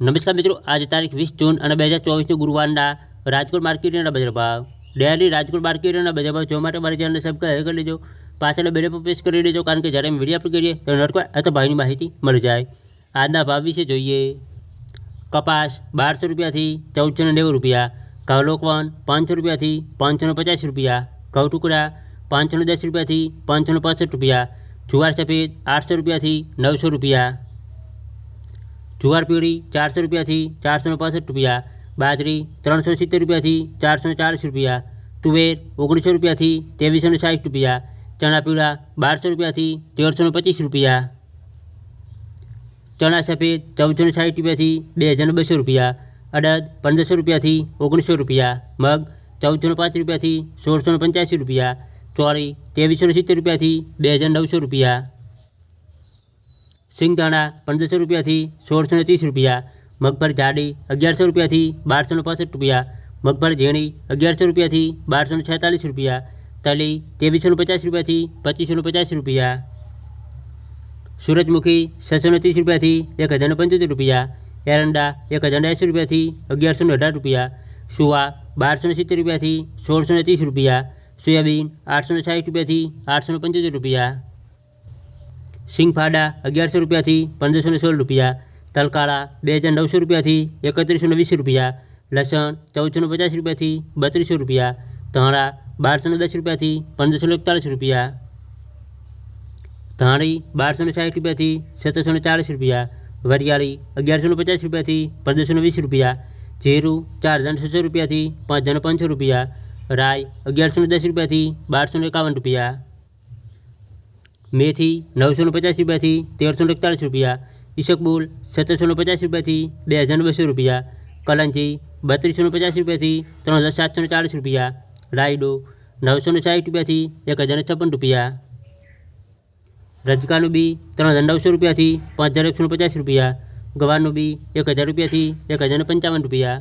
નમસ્કાર મિત્રો આજે તારીખ વીસ જૂન અને બે હજાર ચોવીસની ગુરુવારના રાજકોટ માર્કેટના બજાર ભાવ ડેલી રાજકોટ માર્કેટના બજાર ભાવ જોવા માટે મારી ચેનલને સબસ્ક્રાઈબ કરી લેજો પાછળ બેને પર પ્રેસ કરી લેજો કારણ કે જ્યારે અમે વિડીયો અપલોડ કરીએ તો નટકો અથવા ભાવની માહિતી મળી જાય આજના ભાવ વિશે જોઈએ કપાસ બારસો રૂપિયાથી ચૌદસો ને નેવું રૂપિયા ઘઉં લોકવન પાંચસો રૂપિયાથી પાંચસો ને પચાસ રૂપિયા ઘઉં ટુકડા પાંચસો ને દસ રૂપિયાથી પાંચસો ને પાસઠ રૂપિયા જુવાર સફેદ આઠસો રૂપિયાથી નવસો રૂપિયા જુવાર પીળી ચારસો રૂપિયાથી ચારસો પાસઠ રૂપિયા, બાજરી ત્રણસો સિત્તેર રૂપિયાથી ચારસો ચાલીસ રૂપિયા, તુવેર ઓગણીસો રૂપિયાથી ત્રેવીસો સાઠ રૂપિયા, ચણા પીળા બારસો રૂપિયાથી તેરસો પચીસ રૂપિયા, ચણા સફેદ ચૌદસો ને સાઠ રૂપિયાથી બે હજાર બસો રૂપિયા, અડદ પંદરસો રૂપિયાથી ઓગણીસો રૂપિયા, મગ ચૌદસો પાંચ રૂપિયાથી સોળસો પંચ્યાસી રૂપિયા, ચોળી ત્રેવીસો સિત્તેર રૂપિયાથી બે હજાર નવસો રૂપિયા. સિંગદાણા પંદરસો રૂપિયાથી સોળસો ને ત્રીસ રૂપિયા, મગફળ જાડી અગિયારસો રૂપિયાથી બારસો ને પાસઠ રૂપિયા, મગફળ ઝીણી અગિયારસો રૂપિયાથી બારસો ને છેતાલીસ રૂપિયા, તલી ત્રેવીસો ને પચાસ રૂપિયાથી પચીસો ને પચાસ રૂપિયા, સૂરજમુખી છસો ને ત્રીસ રૂપિયાથી એક હજાર ને પંચોતેર રૂપિયા, એરંડા એક હજાર ને એંસી રૂપિયાથી અગિયારસો ને અઢાર રૂપિયા, સુવા બારસો ને સિત્તેર રૂપિયાથી સોળસો ને ત્રીસ રૂપિયા, સોયાબીન આઠસો ને સાઠ રૂપિયાથી આઠસો ને પંચોતેર રૂપિયા. સિંગફાડા અગિયારસો રૂપિયાથી પંદરસો ને સોળ રૂપિયા તલકાળા બે હજાર નવસો રૂપિયાથી એકત્રીસો ને વીસ રૂપિયા લસણ ચૌદસો ને પચાસ રૂપિયાથી બત્રીસો રૂપિયા ધાણા બારસો ને દસ રૂપિયાથી પંદરસો ને એકતાલીસ રૂપિયા ધાણી બારસો ને સાઠ રૂપિયાથી સત્તરસો ને ચાલીસ રૂપિયા વરિયાળી અગિયારસો ને પચાસ રૂપિયાથી પંદરસો ને વીસ રૂપિયા જીરું ચાર હજાર છસો રૂપિયાથી પાંચ હજાર પાંચસો રૂપિયા રાઈ અગિયારસો ને દસ રૂપિયાથી બારસો ને એકાવન રૂપિયા મેથી નવસો ને પચાસ રૂપિયાથી તેરસો ને એકતાલીસ રૂપિયા ઈસકબુલ સત્તરસો ને પચાસ રૂપિયાથી બે હજાર બસો રૂપિયા કલંજી બત્રીસો ને પચાસ રૂપિયાથી ત્રણ હજાર સાતસો ને ચાલીસ રૂપિયા રાયડો નવસો ને સાઠ રૂપિયાથી એક હજાર ને છપ્પન રૂપિયા રજકાનું બી ત્રણ હજાર નવસો રૂપિયાથી પાંચ હજાર એકસો ને પચાસ રૂપિયા ગવારનું બી એક હજાર રૂપિયાથી એક હજાર ને પંચાવન રૂપિયા